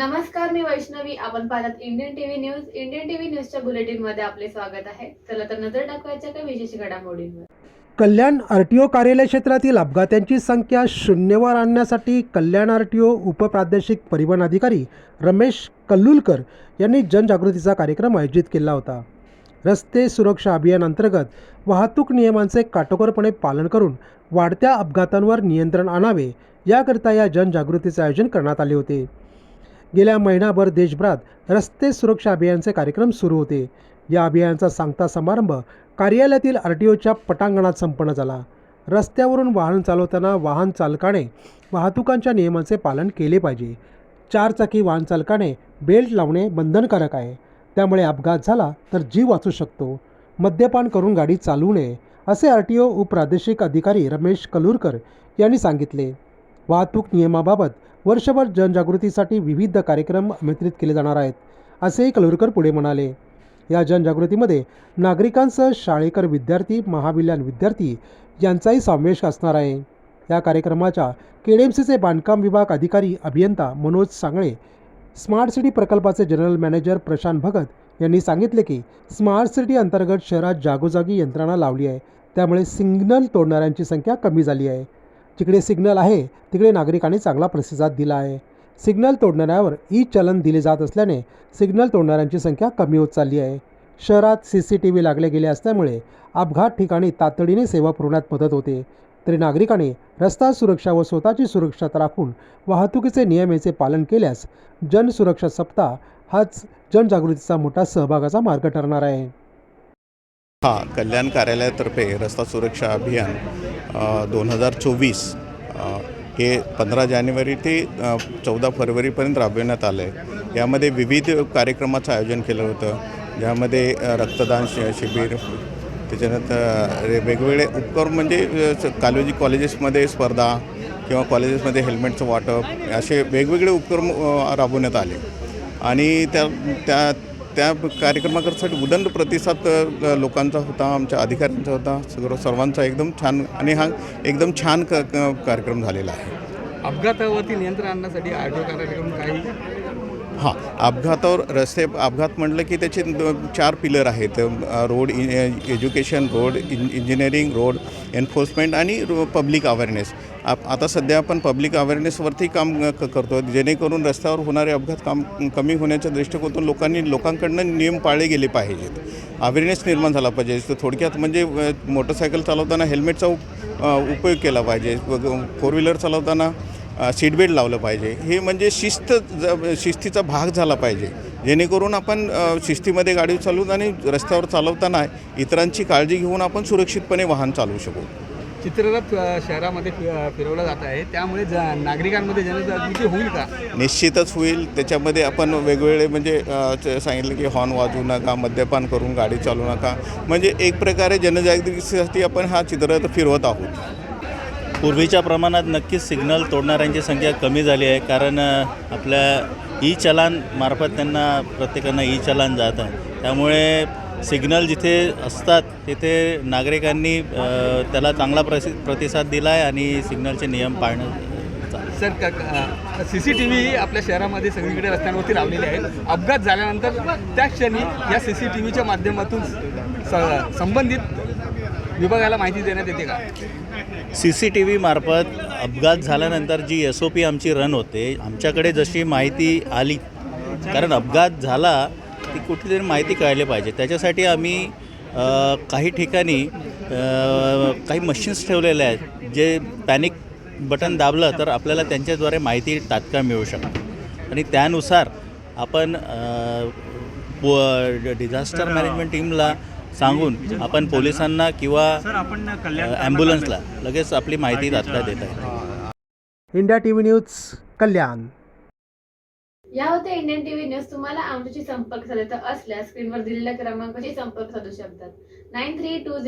नमस्कार मी वैष्णवी. आपण पाहतात Indian TV news Indian TV न्यूजच्या बुलेटिनमध्ये आपले स्वागत आहे. चला तर नजर टाकवायच्या काही विशेष घडामोडींवर. कल्याण आर टी ओ कार्यालय क्षेत्रातील अपघातांची संख्या शून्यवर आणण्यासाठी कल्याण आर टी ओ उपप्रादेशिक परिवहन अधिकारी रमेश कल्लुलकर यांनी जनजागृतीचा कार्यक्रम आयोजित केला होता. रस्ते सुरक्षा अभियान अंतर्गत वाहतूक नियमांचे काटेकोरपणे पालन करून वाढत्या अपघातांवर नियंत्रण आणावे याकरिता या जनजागृतीचे आयोजन करण्यात आले होते. गेल्या महिनाभर देशभरात रस्ते सुरक्षा अभियानचे कार्यक्रम सुरू होते. या अभियानाचा सांगता समारंभ कार्यालयातील आर टी ओच्या पटांगणात संपन्न झाला. रस्त्यावरून वाहन चालवताना वाहन चालकाने वाहतुकांच्या नियमांचे पालन केले पाहिजे. चारचाकी वाहन चालकाने बेल्ट लावणे बंधनकारक आहे. त्यामुळे अपघात झाला तर जीव वाचू शकतो. मद्यपान करून गाडी चालवू नये असे आर टी ओ उपप्रादेशिक अधिकारी रमेश कलूरकर यांनी सांगितले. वाहतूक नियमाबाबत वर्षभर जनजागृतीसाठी विविध कार्यक्रम आमंत्रित केले जाणार आहेत असेही कलूरकर पुढे म्हणाले. या जनजागृतीमध्ये नागरिकांसह शाळेकर विद्यार्थी महाविल्यान विद्यार्थी यांचाही समावेश असणार आहे. या कार्यक्रमाच्या केडीएमसीचे बांधकाम विभाग अधिकारी अभियंता मनोज सांगळे स्मार्ट सिटी प्रकल्पाचे जनरल मॅनेजर प्रशांत भगत यांनी सांगितले की स्मार्ट सिटी अंतर्गत शहरात जागोजागी यंत्रणा लावली आहे. त्यामुळे सिग्नल तोडणाऱ्यांची संख्या कमी झाली आहे. जिकडे सिग्नल आहे तिकडे नागरिकांनी चांगला प्रतिसाद दिला आहे. सिग्नल तोडणाऱ्यावर ई चलन दिले जात असल्याने सिग्नल तोडणाऱ्यांची संख्या कमी होत चालली आहे. शहरात सी सी टी व्ही लागले गेले असल्यामुळे अपघात ठिकाणी तातडीने सेवा पुरवण्यात मदत होते. तरी नागरिकांनी रस्ता सुरक्षा व स्वतःची सुरक्षा राखून वाहतुकीचे नियमेचे पालन केल्यास जनसुरक्षा सप्ताह हाच जनजागृतीचा मोठा सहभागाचा मार्ग ठरणार आहे. हा कल्याण कार्यालयातर्फे रस्ता सुरक्षा अभियान दोन हजार चोवीस हे पंधरा जानेवारी ते चौदा फरवरीपर्यंत राबविण्यात आलं आहे यामध्ये विविध कार्यक्रमाचं आयोजन केलं होतं. ज्यामध्ये रक्तदान शि शिबिर त्याच्यानंतर वेगवेगळे उपक्रम म्हणजे कालोजी कॉलेजेसमध्ये स्पर्धा किंवा कॉलेजेसमध्ये हेल्मेटचं वाटप असे वेगवेगळे उपक्रम राबवण्यात आले. आणि त्या त्या त्या कार्यक्रमाकरसाठी उदंड प्रतिसाद लोकांचा होता आमच्या अधिकाऱ्यांचा होता सगळं सर्वांचा एकदम छान आणि हा एकदम छान क क- कार्यक्रम झालेला आहे. अपघातावरती नियंत्रण आणण्यासाठी आर टी ओ कार्यालयाकडून काही हां अपघातावर रस्ते अपघात म्हटलं की त्याचे चार पिलर आहेत. रोड इन एज्युकेशन रोड इंज इंजिनिअरिंग रोड एन्फोर्समेंट आणि रो- पब्लिक अवेअरनेस आप आता सध्या आपण पब्लिक अवेअरनेसवरती काम क करतो. जेणेकरून रस्त्यावर होणारे अपघात काम कमी होण्याच्या दृष्टिकोनातून लोकांनी लोकांकडनं नियम पाळले गेले पाहिजेत. अवेअरनेस निर्माण झाला पाहिजे. तर थोडक्यात म्हणजे मोटरसायकल चालवताना हेल्मेटचा उपयोग केला पाहिजे. फोर व्हीलर चालवताना सीट बेल्ट लावलं पाहिजे. हे म्हणजे शिस्त ज शिस्तीचा भाग झाला पाहिजे. जेणेकरून आपण शिस्तीमध्ये गाडी चालवून आणि रस्त्यावर चालवताना इतरांची काळजी घेऊन आपण सुरक्षितपणे वाहन चालवू शकू. चित्ररथ शहरामध्ये फिरवलं जात आहे. त्यामुळे ज नागरिकांमध्ये जनजागृती होईल का? निश्चितच होईल. त्याच्यामध्ये आपण वेगवेगळे म्हणजे सांगितलं की हॉर्न वाजवू नका मद्यपान करून गाडी चालवू नका. म्हणजे एक प्रकारे जनजागृतीसाठी आपण हा चित्ररथ फिरवत आहोत. पूर्वीच्या प्रमाणात नक्कीच सिग्नल तोडणाऱ्यांची संख्या कमी झाली आहे कारण आपल्या ई चलान मार्फत त्यांना प्रत्येकांना ई चलान जात आहे. त्यामुळे सिग्नल जिथे असतात तिथे नागरिकांनी त्याला चांगला प्रसि प्रतिसाद दिला आहे आणि सिग्नलचे नियम पाळणं sir C C T V आपल्या शहरामध्ये सगळीकडे रस्त्यांवरती लावलेले आहेत अपघात झाल्यानंतर त्या क्षणी या सी सी टी व्हीच्या माध्यमातून स संबंधित विभागाला माहिती देण्यात येते का? सी सी टी व्हीमार्फत अपघात झाल्यानंतर जी एस ओ पी आमची रन होते आमच्याकडे जशी माहिती आली कारण अपघात झाला ती कुठली तरी माहिती कळली पाहिजे. त्याच्यासाठी आम्ही काही ठिकाणी काही मशीन्स ठेवलेले आहेत जे पॅनिक बटन दाबलं तर आपल्याला त्यांच्याद्वारे माहिती तात्काळ मिळू शकते. आणि त्यानुसार आपण डिझास्टर मॅनेजमेंट टीमला सांगून आपण पोलिसांना किंवा ॲम्ब्युलन्सला लगेच आपली माहिती तात्काळ देत आहे India T V news Kalyan. या होत्या इंडियन टीव्ही न्यूज. तुम्हाला आमच्याशी संपर्क साधायचा असल्यास स्क्रीनवर दिलेल्या क्रमांकाशी संपर्क साधू शकतात. Nine three to